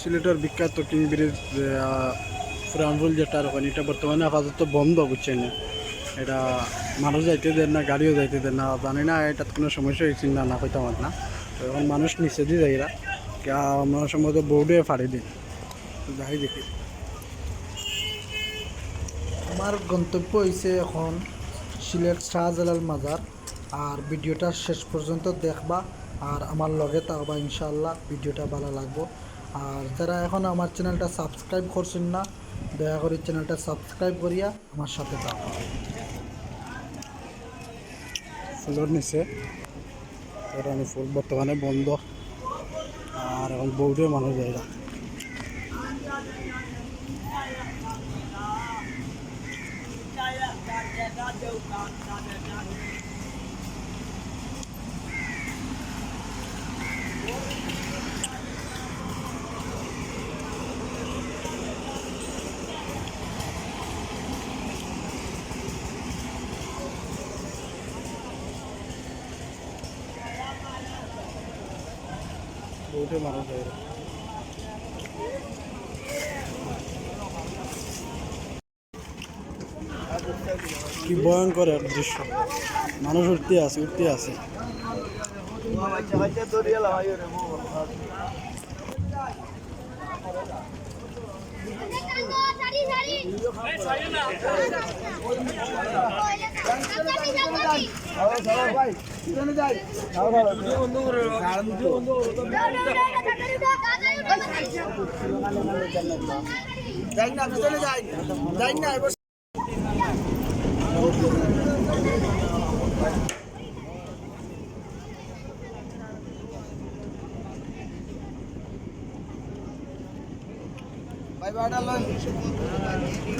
সিলেটের বিখ্যাত king bridge পুরানপুল যেটা ওখানে, এটা বর্তমানে আপাতত বন্ধ, বুঝছেন? না এটা মানুষ যাইতে দেন না, গাড়িও যাইতে দেন না, জানি না, এটাত কোনো সমস্যা হয়েছে না না হইতে আমার না। তো এখন মানুষ নিচে দিয়ে যাইরা আমরা সম্ভবত বোর্ডে ফাড়ি দিন যাই দেখি। আমার গন্তব্য হয়েছে এখন সিলেট শাহজালাল মাজার। আর ভিডিওটা শেষ পর্যন্ত দেখবা, আর আমার লগে থাকবা ইনশাল্লাহ ভিডিওটা ভালো লাগবো। আর যারা এখন আমার চ্যানেলটা সাবস্ক্রাইব করছেন না, দয়া করে চ্যানেলটা সাবস্ক্রাইব করিয়া আমার সাথে থাকবা ফুলের নিচে। আমি ফুল বর্তমানে বন্ধ। আর এখন বোর্ডে মানুষ যাইরা কি ভয়ঙ্কর এক দৃশ্য। মানুষ উঠতে আছে উঠতে আছে যাই না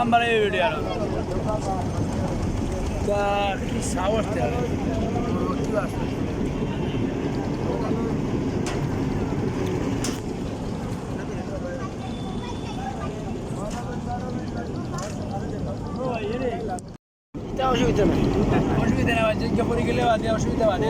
আমার এই ভিডিও তা কি সাহস অসুবিধা নেই অসুবিধা নেই যোগ্য পড়ে গেলে বাদে অসুবিধা বাদে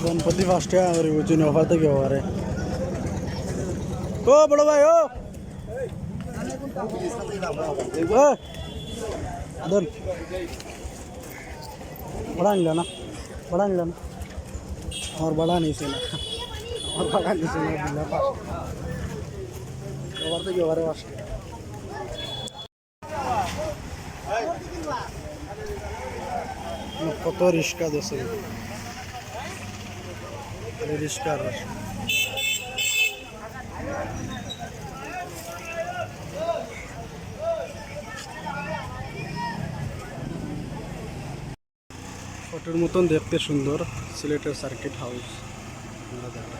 গণপতি ফার্স্টে আমার বুঝুন অফার থেকে ওভারে ও বড় ভাই ও ও, ধর বড়া নিল না বড়া নিল না আমার বড়া নিয়েছে না আমার বড়া কত রিক্সা দেশে রিক্সা ফটোর মতন দেখতে সুন্দর সিলেটের সার্কিট হাউস আমরা দেখলাম।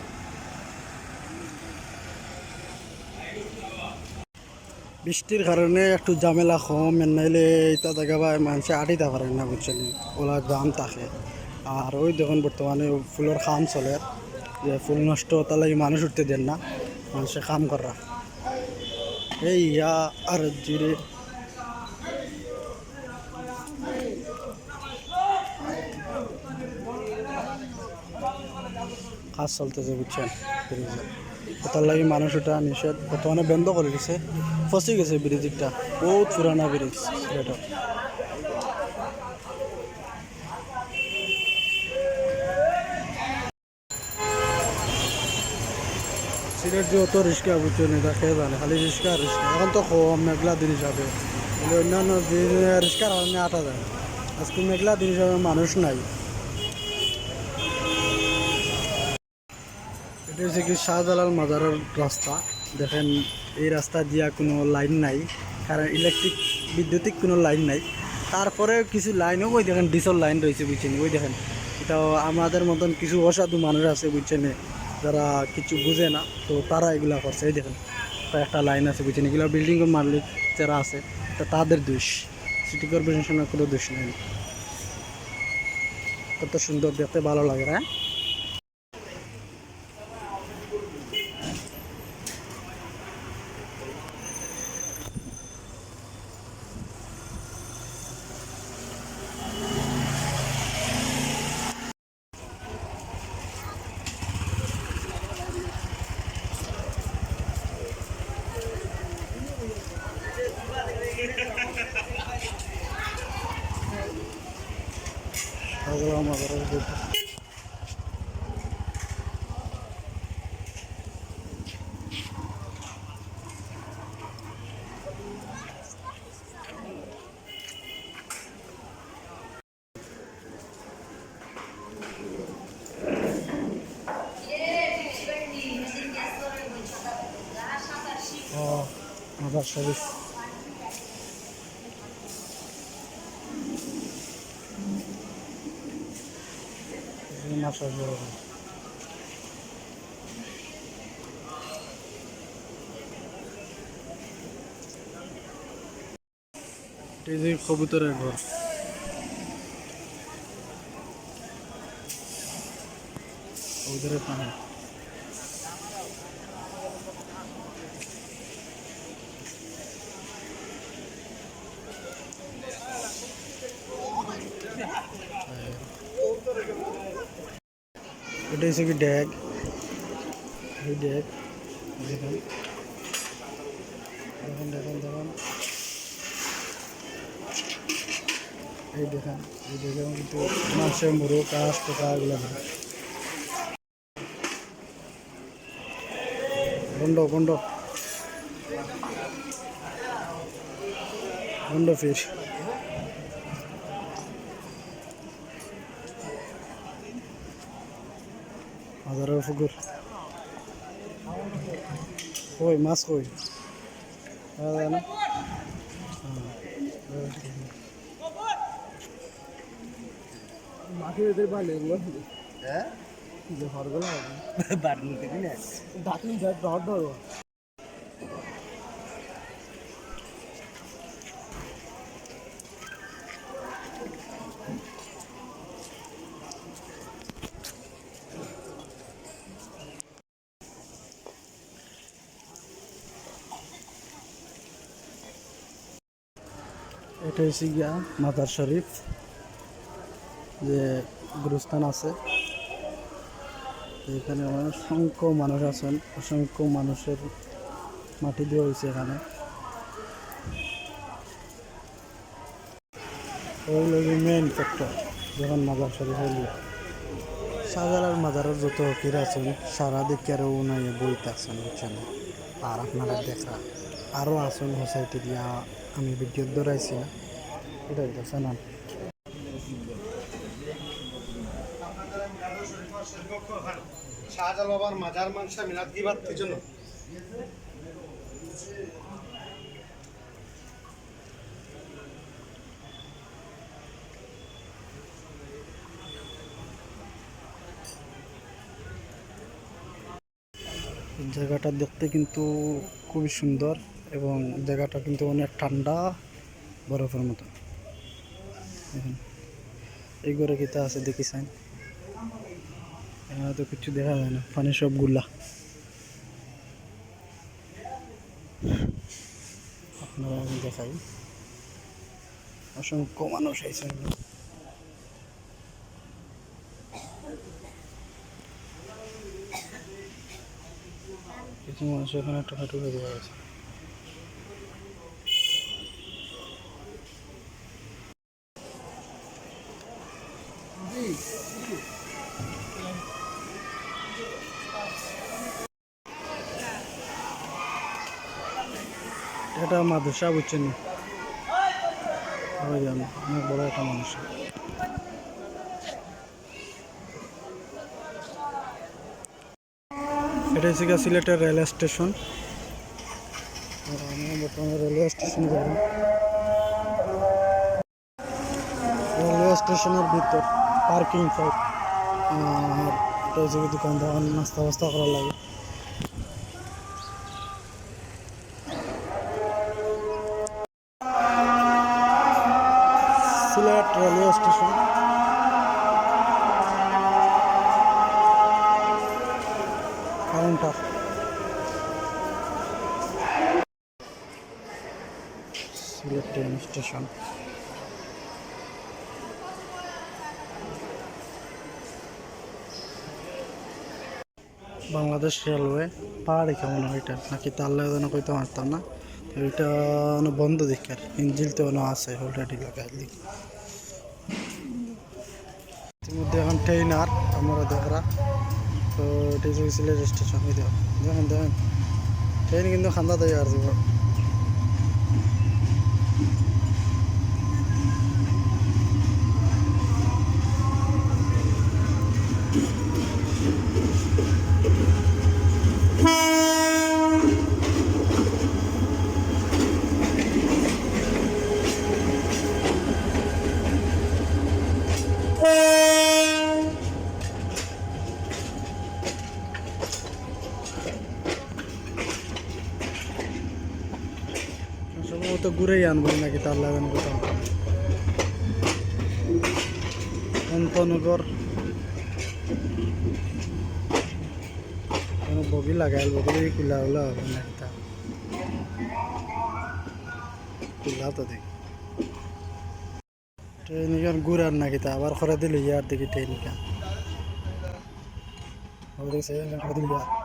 বৃষ্টির কারণে একটু ঝামেলা কম নাইলে এটা দেখা পায় মানুষে আটিতে পারে না বুঝছেন। ওলা দাম থাকে। আর ওই দেখুন বর্তমানে ফুলের খাম চলে। যে ফুল নষ্ট তাহলে মানুষ উঠতে দেন না, মানুষে কাম করা এই ইয়া আর জুড়ে কাজ চলতেছে বুঝছেন। তার লাগে মানুষ ওটা নিষেধ বর্তমানে বন্ধ করে দিছে। ফসে গেছে ব্রিজটা বহুত পুরানা ব্রিজ এটা সিলেট যত রিক্সা বুঝছেন এটা খেয়ে জানে? খালি রিক্সা আর রিক্সা এখন তো কম, মেঘলা দিন হিসাবে অন্যান্য রিক্সার কারণে আটা যায় আজকে মেঘলা দিন হিসাবে মানুষ নাই। এটা হচ্ছে কি শাহজালাল মাজারের রাস্তা, দেখেন এই রাস্তা দিয়া কোনো লাইন নাই, কারণ ইলেকট্রিক বিদ্যুতিক কোনো লাইন নাই। তারপরে কিছু লাইনও ওই দেখেন ডিসেল লাইন রয়েছে বুঝছেন, ওই দেখেন। এটাও আমাদের মতন কিছু অসাধু মানুষ আছে বুঝছেন, যারা কিছু বুঝে না, তো তারা এগুলা করছে, এই দেখেন। একটা লাইন আছে বুঝছেন, এগুলো বিল্ডিং মালিক যারা আছে, তা তাদের দোষ সিটি কর্পোরেশনের কোনো দোষ নেই। কত সুন্দর, দেখতে ভালো লাগে হ্যাঁ? শাহজালাল মাজারের গেট। ও মাজার শরীফ মাসাজ এই যে কবুতরের ঘর। কবুতরের পানি। এটা হচ্ছে কি ড্যাগ। এই ড্যাগ, দেখুন। দেখুন দেখুন দেখুন। এই দেখেন, এই দেখুন কিন্তু মাছের মুরো কাজ পোকা না বন্ড বন্ড বন্ড ফিশ হাজারের পুকুর। কই মাছ কই? না এগুলো হ্যাঁ? হরগুলো বাটনি থেকে না বাটন ধর ধর ধরো এটা হচ্ছে গিয়া মাজার শরীফ, যে গুরুস্থান আছে। এখানে অসংখ্য মানুষ আছেন, অসংখ্য মানুষের মাটি দেওয়া হয়েছে এখানে। মেন ফ্যাক্টর যখন মাজার শরীফ হইল। শাহজালাল মাজারের যত ফকির আছেন, সারা দিকে আরও নাই বইতে আছেন, বুঝছেন? আর আপনারা দেখা আরও আছেন সোসাইটি দিয়া, আমি ভিডিও ধরাইছি না। এটা দেখছেন না শাহজাল বাবার মাজার মাংসা মিলাদ গিবাত জন্য জায়গাটা দেখতে কিন্তু খুবই সুন্দর এবং জায়গাটা কিন্তু অনেক ঠান্ডা বরফের মতো। দেখুন, এই ঘরে কিতা আছে দেখিছেন এখানে তো কিছু দেখা যায় না পানি সবগুলা আপনারা আমি দেখাই। অসংখ্য মানুষ আইসেন কিছু মানুষ এখানে হাঁটু হয়ে দেওয়া আছে মাদ্রাসা বুঝছেন অনেক বড় একটা মানুষ। এটা হচ্ছে গিয়ে সিলেটের রেলওয়ে স্টেশন। রেলওয়ে স্টেশনে রেলওয়ে স্টেশনের ভিতর পার্কিং সাইড আর দোকান দোকান নাস্তা বাস্তা করার লাগে। Sylhet railway station. Counter. Sylhet train station. Bangladesh railway পাহাড়ি কেমন হয় এটা? নাকি তার লাগে কইতে পারতাম না? এটা বন্ধ দেখার ইঞ্জিল তো আছে অলরেডি লাগাই ইতিমধ্যে এখন ট্রেন আর আমরা দেখরা। তো এটা সিলেট স্টেশন দেখো দেখেন দেখেন। ট্রেন কিন্তু খান্দা দেয় আর ঘুরেই আনব নাকি তার লাগান কোথাও অন্তনগর। বগি লাগাইল বগি কুলা উলা হবে নাকি তা কুলা তো দেখি। ট্রেন ইখান ঘুরার নাকি তা আবার খরা দিল ইয়ার দেখি ট্রেন ইখান আবার দেখছি খরা দিল ইয়ার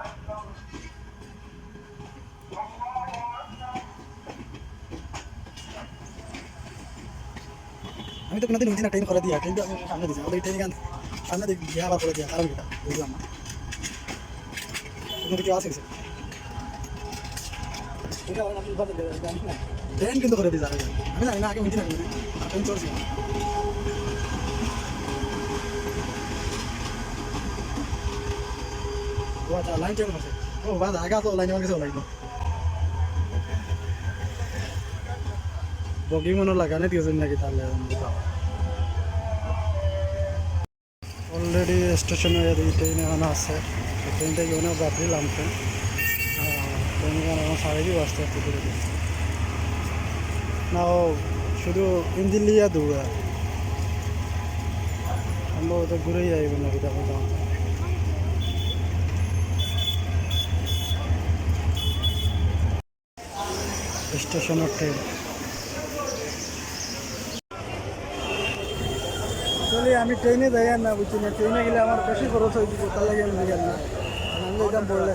আমি তো কোনোদিন বুঝি না ট্রেন করে দিয়া কিন্তু আমি সামনে দিচ্ছি আমাদের ট্রেন গান সামনে দিক দিয়া আবার করে দিয়া কারণ কিটা বুঝলাম না। কোনো আছে কিছু? ট্রেন কিন্তু করে দিয়েছে আগে আমি জানি না, আগে বুঝি না ট্রেন চলছে। ও আচ্ছা লাইন ট্রেন করছে। ও বাদ আগে তো লাইন আমার কাছে লাইন মনে লাগানে দিয়েছেন নাকি তাহলে? অলরেডি স্টেশনে ট্রেন এখন আছে। ট্রেন থেকে অনেক যাত্রী নামছেন ট্রেন এখন সাড়ে বাজতে আসতে করে না শুধু ইঞ্জিন লিয়া দৌড়া সম্ভবত ঘুরেই যাইবেন নাকি তারপর স্টেশনের ট্রেন আসলে আমি ট্রেনে যাই না বুঝছি না। ট্রেনে গেলে আমার বেশি খরচ হয়ে যাবে, তার লাগে আমি গেলাম আমি এটা বললে।